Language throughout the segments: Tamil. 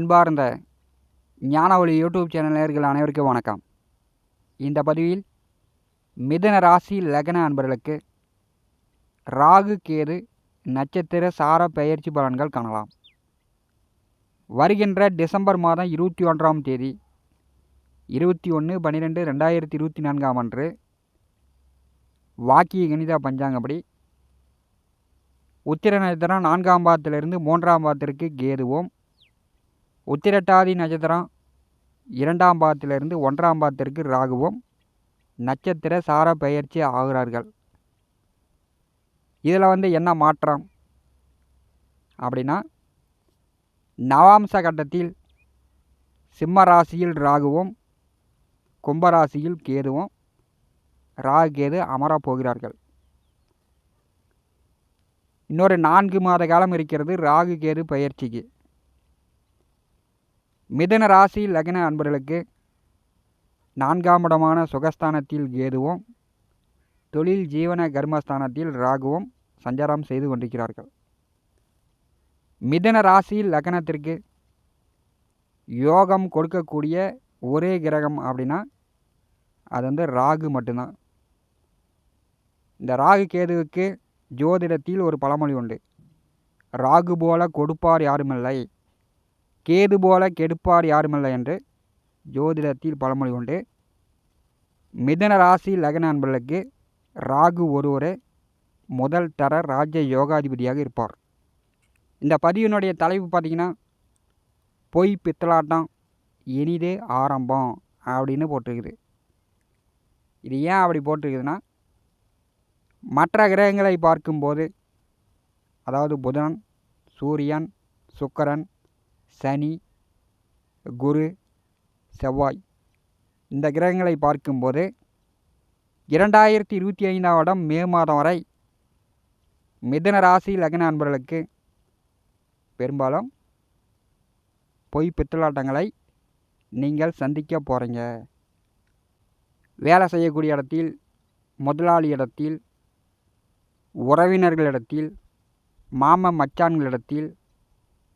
அன்பார்ந்த ஞானவழி யூடியூப் சேனல் நேர்கள் அனைவருக்கும் வணக்கம். இந்த பதிவில் மிதன ராசி லக்ன அன்பர்களுக்கு ராகு கேது நட்சத்திர சார பெயர்ச்சி பலன்கள் காணலாம். வருகின்ற டிசம்பர் மாதம் இருபத்தி ஒன்றாம் தேதி இருபத்தி ஒன்று பன்னிரெண்டு ரெண்டாயிரத்தி இருபத்தி நான்காம் அன்று வாக்கிய கணிதா பஞ்சாங்கப்படி உத்திர நட்சத்திரம் நான்காம் பாதத்திலிருந்து மூன்றாம் பாதத்திற்கு கேதுவோம் உத்திரட்டாதி நட்சத்திரம் இரண்டாம் பாதத்திலிருந்து ஒன்றாம் பாதத்திற்கு ராகுவும் நட்சத்திர சார பெயர்ச்சி ஆகிறார்கள். இதில் வந்து என்ன மாற்றம்? அப்படின்னா நவாம்ச கட்டத்தில் சிம்ம ராசியில் ராகுவும் கும்பராசியில் கேதுவும் ராகு கேது அமரப் போகிறார்கள். இன்னொரு நான்கு மாத காலம் இருக்கிறது ராகு கேது பயிற்சிக்கு. மிதன ராசி லக்ன அன்பர்களுக்கு நான்காம் இடமான சுகஸ்தானத்தில் கேதுவும் தொழில் ஜீவன கர்மஸ்தானத்தில் ராகுவும் சஞ்சாரம் செய்து கொண்டிருக்கிறார்கள். மிதன ராசி லக்னத்திற்கு யோகம் கொடுக்கக்கூடிய ஒரே கிரகம் அப்படின்னா அது வந்து ராகு மட்டும்தான். இந்த ராகு கேதுவுக்கு ஜோதிடத்தில் ஒரு பழமொழி உண்டு. ராகு போல கொடுப்பார் யாருமில்லை. கேது போல கெடுப்பார் யாருமில்லை என்று ஜோதிடத்தில் பழமொழி உண்டு. மிதன ராசி லக்ன அன்பர்களுக்கு ராகு ஒருவரே முதல் தர ராஜ்ய யோகாதிபதியாக இருப்பார். இந்த பதிவினுடைய தலைப்பு பார்த்திங்கன்னா பொய் பித்தலாட்டம் இனிதே ஆரம்பம் அப்படின்னு போட்டிருக்குது. இது ஏன் அப்படி போட்டிருக்குதுன்னா மற்ற கிரகங்களை பார்க்கும்போது அதாவது புதன் சூரியன் சுக்கரன் சனி குரு செவ்வாய். இந்த கிரகங்களை பார்க்கும்போது இரண்டாயிரத்தி இருபத்தி ஐந்தாம் வருடம் மே மாதம் வரை மிதன ராசி லக்ன அன்பர்களுக்கு பெரும்பாலும் பொய் பித்தலாட்டங்களை நீங்கள் சந்திக்க போகிறீங்க வேலை செய்யக்கூடிய இடத்தில் முதலாளி இடத்தில் உறவினர்களிடத்தில் மாம மச்சான்களிடத்தில்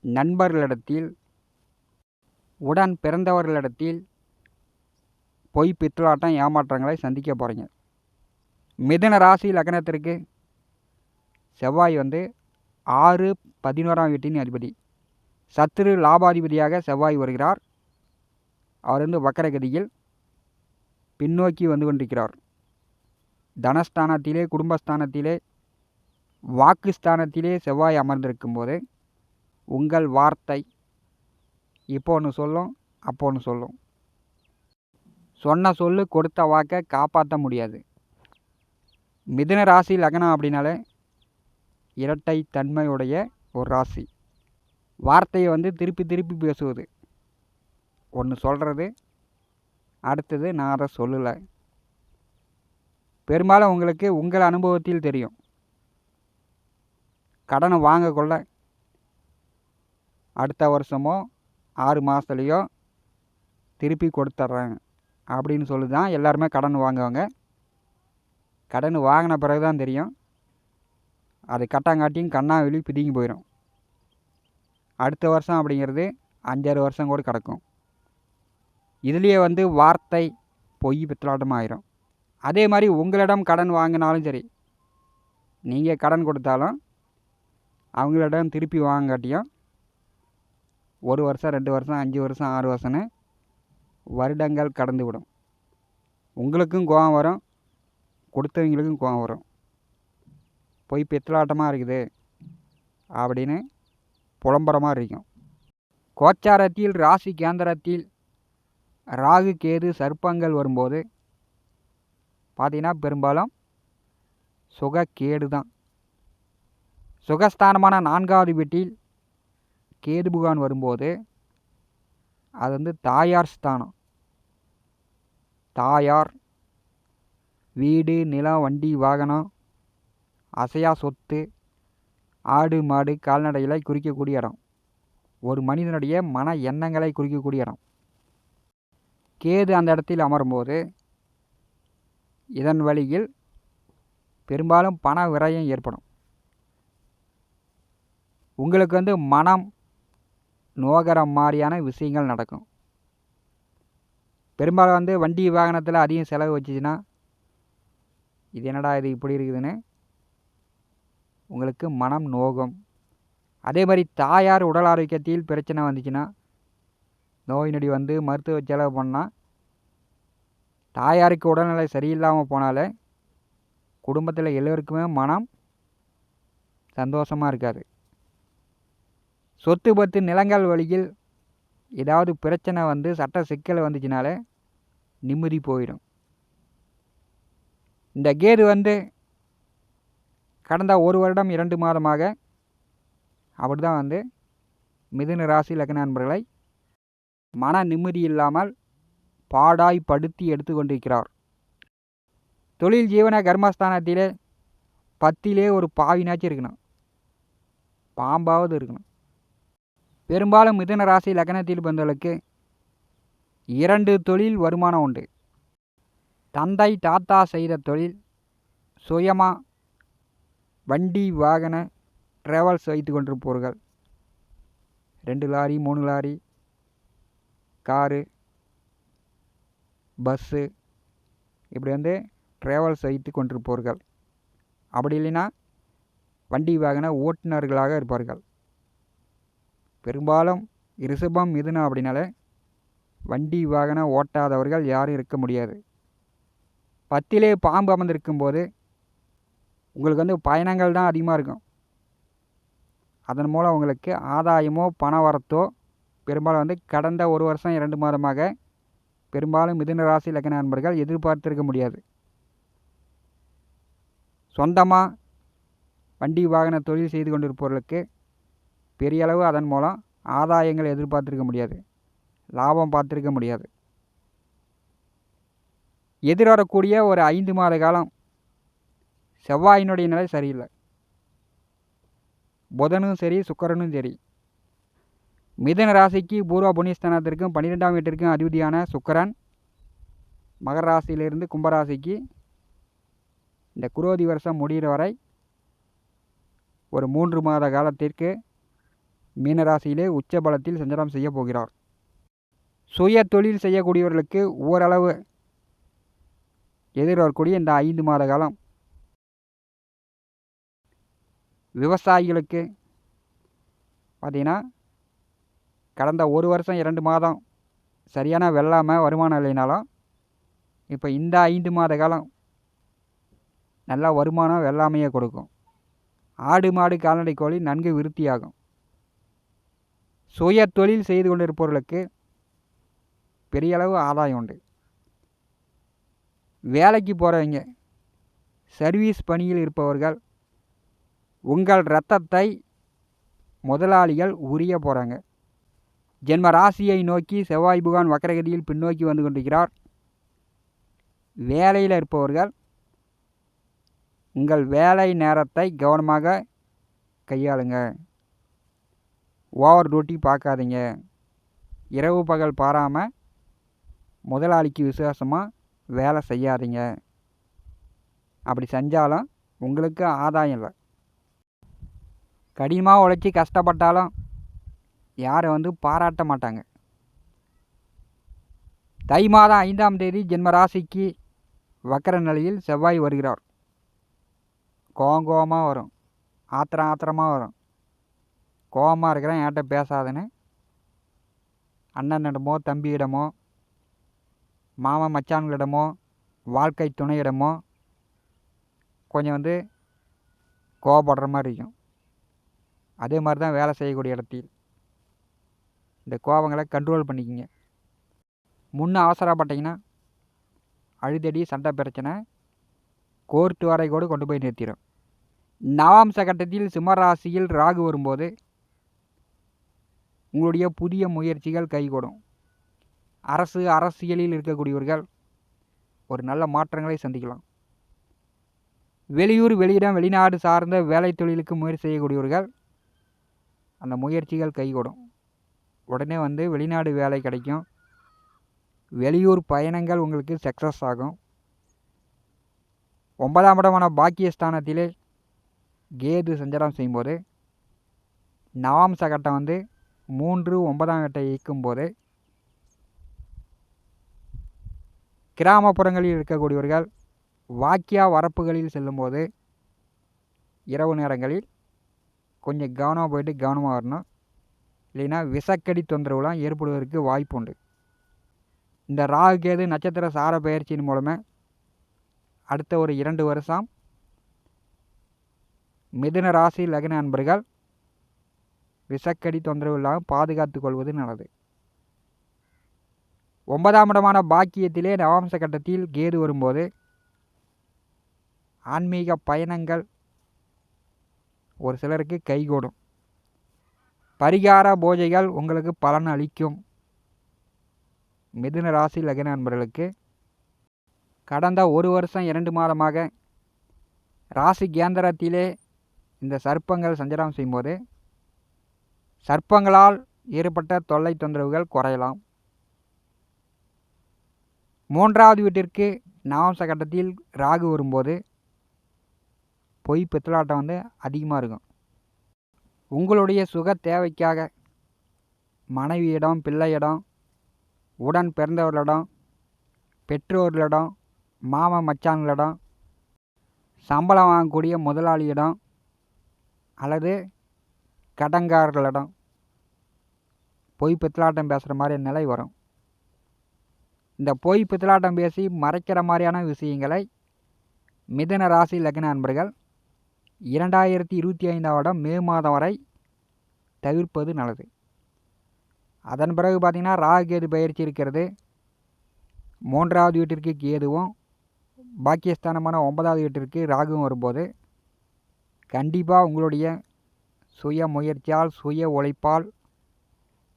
நண்பர்களிடத்தில் உடன் பிறந்தவர்களிடத்தில் பொய் பித்தலாட்டம் ஏமாற்றங்களை சந்திக்க போகிறீங்க மிதன ராசி லக்னத்திற்கு செவ்வாய் வந்து ஆறு பதினோராம் வீட்டின் அதிபதி. சத்துரு லாபாதிபதியாக செவ்வாய் வருகிறார். அவர் வந்து வக்கரகதியில் பின்னோக்கி வந்து கொண்டிருக்கிறார். தனஸ்தானத்திலே குடும்பஸ்தானத்திலே வாக்குஸ்தானத்திலே செவ்வாய் அமர்ந்திருக்கும் போது உங்கள் வார்த்தை இப்போ ஒன்று சொல்லும் அப்போ ஒன்று சொல்லும். சொன்ன சொல்லு கொடுத்த வாக்கை காப்பாற்ற முடியாது. மிதுன ராசி லக்னம் அப்படின்னாலே இரட்டை தன்மையுடைய ஒரு ராசி. வார்த்தையை வந்து திருப்பி திருப்பி பேசுவது. ஒன்று சொல்கிறது அடுத்தது நான் அதை சொல்லலை. பெரும்பாலும் உங்களுக்கு உங்கள் அனுபவத்தில் தெரியும். கடனை வாங்க கொள்ள அடுத்த வருஷமோ ஆறு மாதத்துலேயோ திருப்பி கொடுத்துட்றேன். அப்படின்னு சொல்லி தான் எல்லாருமே கடன் வாங்குவாங்க. கடன் வாங்கின பிறகு தான் தெரியும். அது கட்டாங்காட்டியும் கண்ணா வெளி பிதுங்கி போயிடும் அடுத்த வருஷம் அப்படிங்கிறது அஞ்சாறு வருஷம் கூட கிடக்கும். இதுலேயே வந்து வார்த்தை பொய் பித்தலாட்டம் ஆயிரும். அதே மாதிரி உங்களிடம் கடன் வாங்கினாலும் சரி நீங்கள் கடன் கொடுத்தாலும் அவங்களிடம் திருப்பி வாங்காட்டியும் ஒரு வருஷம் ரெண்டு வருஷம் அஞ்சு வருஷம் ஆறு வருஷம்னு வருடங்கள் கடந்து விடும் உங்களுக்கும் கோவம் வரும். கொடுத்தவங்களுக்கும் கோவம் வரும். போய் பித்தலாட்டமாக இருக்குது அப்படின்னு புலம்புற மாதிரி இருக்கும். கோச்சாரத்தில் ராசி கேந்திரத்தில் ராகு கேது சர்ப்பங்கள் வரும்போது பார்த்தீங்கன்னா பெரும்பாலும் சுகக்கேடு தான். சுகஸ்தானமான நான்காவது வீட்டில் கேது புகான் வரும்போது அது வந்து தாயார் ஸ்தானம். தாயார் வீடு நிலம் வண்டி வாகனம் அசையா சொத்து ஆடு மாடு கால்நடைகளை குறிக்கக்கூடிய இடம். ஒரு மனிதனுடைய மன எண்ணங்களை குறிக்கக்கூடிய இடம். கேது அந்த இடத்தில் அமரும்போது இதன் வழியில் பெரும்பாலும் பண விரயம் ஏற்படும். உங்களுக்கு வந்து மனம் நோகிற மாதிரியான விஷயங்கள் நடக்கும். பெரும்பாலும் வந்து வண்டி வாகனத்தில் அதிகம் செலவு வச்சுச்சுன்னா இது என்னடா இது இப்படி இருக்குதுன்னு உங்களுக்கு மனம் நோகும். அதே மாதிரி தாயார் உடல் ஆரோக்கியத்தில் பிரச்சனை வந்துச்சுன்னா நோய் நொடி வந்து மருத்துவ செலவு பண்ணால் தாயாருக்கு உடல்நிலை சரியில்லாமல் போனாலே குடும்பத்தில் எல்லோருக்குமே மனம் சந்தோஷமாக இருக்காது. சொத்து பத்து நிலங்கள் வழியில் ஏதாவது பிரச்சனை வந்து சட்ட சிக்கல் வந்துச்சுனாலே நிம்மதி போயிடும். இந்த கேது வந்து கடந்த ஒரு வருடம் இரண்டு மாதமாக அப்படி தான் வந்து மிதுன ராசி லக்ன நண்பர்களை மன நிம்மதி இல்லாமல் பாடாய் படுத்தி எடுத்து கொண்டிருக்கிறார். தொழில் ஜீவன கர்மஸ்தானத்திலே பத்திலே ஒரு பாவினாச்சும் இருக்கணும். பாம்பாவது இருக்கணும். பெரும்பாலும் மிதுன ராசி லக்னத்தில் பிறந்தவர்களுக்கு இரண்டு தொழில் வருமானம் உண்டு. தந்தை தாத்தா செய்த தொழில் சுயமாக வண்டி வாகன ட்ராவல்ஸ் வைத்து கொண்டிருப்பவர்கள். ரெண்டு லாரி மூணு லாரி காரு பஸ்ஸு இப்படி வந்து ட்ராவல்ஸ் வைத்து கொண்டிருப்பவர்கள். அப்படி இல்லைன்னா வண்டி வாகன ஓட்டுநர்களாக இருப்பார்கள். பெரும்பாலும் ரிஷபம் மிதுனம் அப்படின்னாலே வண்டி வாகனம் ஓட்டாதவர்கள் யாரும் இருக்க முடியாது. பத்திலே பாம்பு அமர்ந்திருக்கும் போது உங்களுக்கு வந்து பயணங்கள் தான் அதிகமாக இருக்கும். அதன் மூலம் உங்களுக்கு ஆதாயமோ பண வரத்தோ பெரும்பாலும் வந்து கடந்த ஒரு வருஷம் இரண்டு மாதமாக பெரும்பாலும் மிதுன ராசி லக்ன நண்பர்கள் எதிர்பார்த்திருக்க முடியாது. சொந்தமாக வண்டி வாகன தொழில் செய்து கொண்டிருப்பவர்களுக்கு பெரிய அளவு அதன் மூலம் ஆதாயங்கள் எதிர்பார்த்திருக்க முடியாது. லாபம் பார்த்துருக்க முடியாது. எதிர்வரக்கூடிய ஒரு ஐந்து மாத காலம் செவ்வாயினுடைய நிலை சரியில்லை. புதனும் சரி சுக்கரனும் சரி. மிதன ராசிக்கு பூர்வ புண்ணியஸ்தானத்திற்கும் பன்னிரெண்டாம் வீட்டிற்கும் அதிபதியான சுக்கரன் மகர ராசியிலிருந்து கும்பராசிக்கு இந்த குரோதி வருஷம் முடிகிற வரை ஒரு மூன்று மாத காலத்திற்கு மீனராசியிலே உச்ச பலத்தில் சஞ்சாரம் செய்ய போகிறார். சுய தொழில் செய்யக்கூடியவர்களுக்கு ஓரளவு எதிர்வரக்கூடிய இந்த ஐந்து மாத காலம். விவசாயிகளுக்கு பார்த்திங்கன்னா கடந்த ஒரு வருஷம் இரண்டு மாதம் சரியான வெள்ளாமல் வருமானம் இல்லைனாலும் இப்போ இந்த ஐந்து மாத காலம் நல்லா வருமானம் வெள்ளாமையை கொடுக்கும். ஆடு மாடு கால்நடை கோழி நன்கு விருத்தியாகும். சுய தொழில் செய்து கொண்டிருப்பவர்களுக்கு பெரிய அளவு ஆதாயம் உண்டு. வேலைக்கு போகிறவங்க சர்வீஸ் பணியில் இருப்பவர்கள் உங்கள் இரத்தத்தை முதலாளிகள் உரிய போகிறாங்க ஜென்ம ராசியை நோக்கி செவ்வாய் புகான் வக்கரகதியில் பின்னோக்கி வந்து கொண்டிருக்கிறார். வேலையில் இருப்பவர்கள் உங்கள் வேலை நேரத்தை கவனமாக கையாளுங்க. ஓவர் டியூட்டி பார்க்காதீங்க. இரவு பகல் பாராமல் முதலாளிக்கு விசுவாசமாக வேலை செய்யாதீங்க. அப்படி செஞ்சாலும் உங்களுக்கு ஆதாயம் இல்லை. கடினமாக உழைச்சி கஷ்டப்பட்டாலும் யாரை வந்து பாராட்ட மாட்டாங்க. தை மாதம் ஐந்தாம் தேதி ஜென்மராசிக்கு வக்கர நிலையில் செவ்வாய் வருகிறார். கோவமாக வரும். ஆத்திரம் ஆத்திரமாக வரும். கோவமாக இருக்கிறேன் என்கிட்ட பேசாதுன்னு. அண்ணனிடமோ தம்பியிடமோ மாமன் மச்சான்களிடமோ வாழ்க்கை துணையிடமோ கொஞ்சம் வந்து கோவப்படுற மாதிரி இருக்கும். அதே மாதிரி தான் வேலை செய்யக்கூடிய இடத்தில். இந்த கோபங்களை கண்ட்ரோல் பண்ணிக்கிங்க. முன்ன அவசரப்பட்டீங்கன்னா அழுதடி சண்டை பிரச்சனை கோர்ட்டு வரை கூட கொண்டு போய் நிறுத்திடும் நவாம்ச கட்டத்தில் சிம்மராசியில் ராகு வரும்போது உங்களுடைய புதிய முயற்சிகள் கைகூடும். அரசு அரசியலில் இருக்கக்கூடியவர்கள் ஒரு நல்ல மாற்றங்களை சந்திக்கலாம். வெளியூர் வெளியிடம் வெளிநாடு சார்ந்த வேலை தொழிலுக்கு முயற்சி செய்யக்கூடியவர்கள் அந்த முயற்சிகள் கைகூடும். உடனே வந்து வெளிநாடு வேலை கிடைக்கும். வெளியூர் பயணங்கள் உங்களுக்கு சக்ஸஸ் ஆகும். ஒன்பதாம் இடமான பாக்கியஸ்தானத்திலே கேது சஞ்சாரம் செய்யும்போது நவாம்ச கட்டம் வந்து மூன்று ஒன்பதாம் வீட்டை இயக்கும்போது கிராமப்புறங்களில் இருக்கக்கூடியவர்கள் வாக்கியா வரப்புகளில் செல்லும்போது இரவு நேரங்களில் கொஞ்சம் கவனமாக போயிட்டு கவனமாக வரணும். இல்லைன்னா விசக்கடி தொந்தரவுலாம் ஏற்படுவதற்கு வாய்ப்பு உண்டு. இந்த ராகு கேது நட்சத்திர சார பயிற்சியின் மூலமாக அடுத்த ஒரு இரண்டு வருஷம் மிதுன ராசி லக்ன அன்பர்கள் விஷக்கடி தொந்தரவு இல்லாமல் பாதுகாத்து கொள்வது நல்லது. ஒன்பதாம் இடமான பாக்கியத்திலே நவாம்ச கட்டத்தில் கேது வரும்போது ஆன்மீக பயணங்கள் ஒரு சிலருக்கு கைகூடும். பரிகார பூஜைகள் உங்களுக்கு பலன் அளிக்கும். மிதுன ராசி லக்ன நண்பர்களுக்கு கடந்த ஒரு வருஷம் இரண்டு மாதமாக ராசி கேந்திரத்திலே இந்த சர்ப்பங்கள் சஞ்சாரம் செய்யும்போது சர்ப்பங்களால் ஏற்பட்ட தொல்லை தொந்தரவுகள் குறையலாம். மூன்றாவது வீட்டிற்கு நவம்ச கட்டத்தில் ராகு வரும்போது பொய் பித்தலாட்டம் வந்து அதிகமாக இருக்கும். உங்களுடைய சுக தேவைக்காக மனைவியிடம் பிள்ளையிடம் உடன் பிறந்தவர்களிடம் பெற்றோர்களிடம் மாம மச்சான்களிடம் சம்பளம் வாங்கக்கூடிய முதலாளியிடம் அல்லது கடங்காரர்களிடம் பொய் பித்தலாட்டம் பேசுகிற மாதிரி நிலை வரும். இந்த பொய் பித்தலாட்டம் பேசி மறைக்கிற மாதிரியான விஷயங்களை மிதன ராசி லக்ன அன்பர்கள் இரண்டாயிரத்தி இருபத்தி ஐந்தாம் வருடம் மே மாதம் வரை தவிர்ப்பது நல்லது. அதன் பிறகு பார்த்திங்கன்னா ராகு கேது பயிற்சி இருக்கிறது. மூன்றாவது வீட்டிற்கு கேதுவும் பாக்கியஸ்தானமான ஒன்பதாவது வீட்டிற்கு ராகுவும் வரும்போது கண்டிப்பாக உங்களுடைய சுய முயற்சியால் சுய உழைப்பால்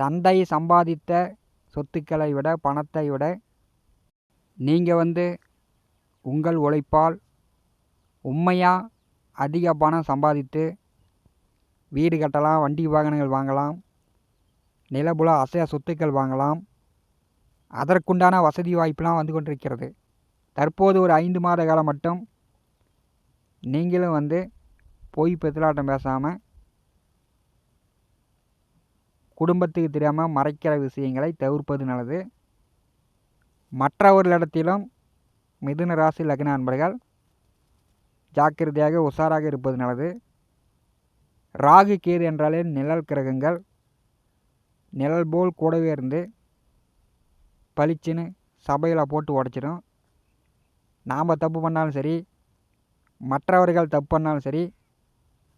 தந்தை சம்பாதித்த சொத்துக்களை விட பணத்தை விட நீங்கள் வந்து உங்கள் உழைப்பால் உண்மையாக அதிக பணம் சம்பாதித்து வீடு கட்டலாம் வண்டி வாகனங்கள் வாங்கலாம் நிலபுல அசைய சொத்துக்கள் வாங்கலாம் அதற்குண்டான வசதி வாய்ப்புலாம் வந்து கொண்டிருக்கிறது. தற்போது ஒரு ஐந்து மாத காலம் மட்டும் நீங்களும் வந்து பொய் பெத்திலாட்டம் பேசாமல் குடும்பத்துக்கு தெரியாமல் மறைக்கிற விஷயங்களை தவிர்ப்பது நல்லது. மற்றவர்களிடத்திலும் மிதுன ராசி லக்ன அன்பர்கள் ஜாக்கிரதையாக உஷாராக இருப்பது நல்லது. ராகு கேது என்றாலே நிழல் கிரகங்கள். நிழல் போல் கூடவே இருந்து பளிச்சுன்னு சபையில் போட்டு உடச்சிடும் நாம் தப்பு பண்ணாலும் சரி மற்றவர்கள் தப்பு பண்ணாலும் சரி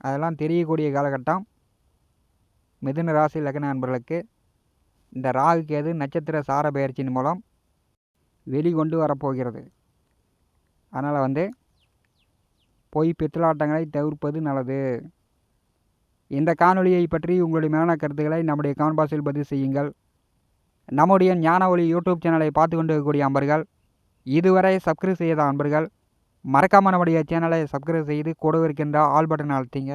அதெல்லாம் தெரியக்கூடிய காலகட்டம். மிதுன ராசி லக்ன நண்பர்களுக்கு இந்த ராகு கேது நட்சத்திர சார பயிற்சியின் மூலம் வெளிக்கொண்டு வரப்போகிறது? அதனால் வந்து பொய் பித்தலாட்டங்களை தவிர்ப்பது நல்லது. இந்த காணொலியை பற்றி உங்களுடைய மேலான கருத்துக்களை நம்முடைய கான்பாஸில் பதிவு செய்யுங்கள். நம்முடைய ஞான ஒளி யூடியூப் சேனலை பார்த்து கொண்டு இருக்கக்கூடிய அன்பர்கள் இதுவரை சப்ஸ்கிரைப் செய்யாத அன்பர்கள் மறக்காமல் நம்முடைய சேனலை சப்ஸ்கிரைப் செய்து கூட இருக்கின்ற ஆல் பட்டன் அழுத்திங்க.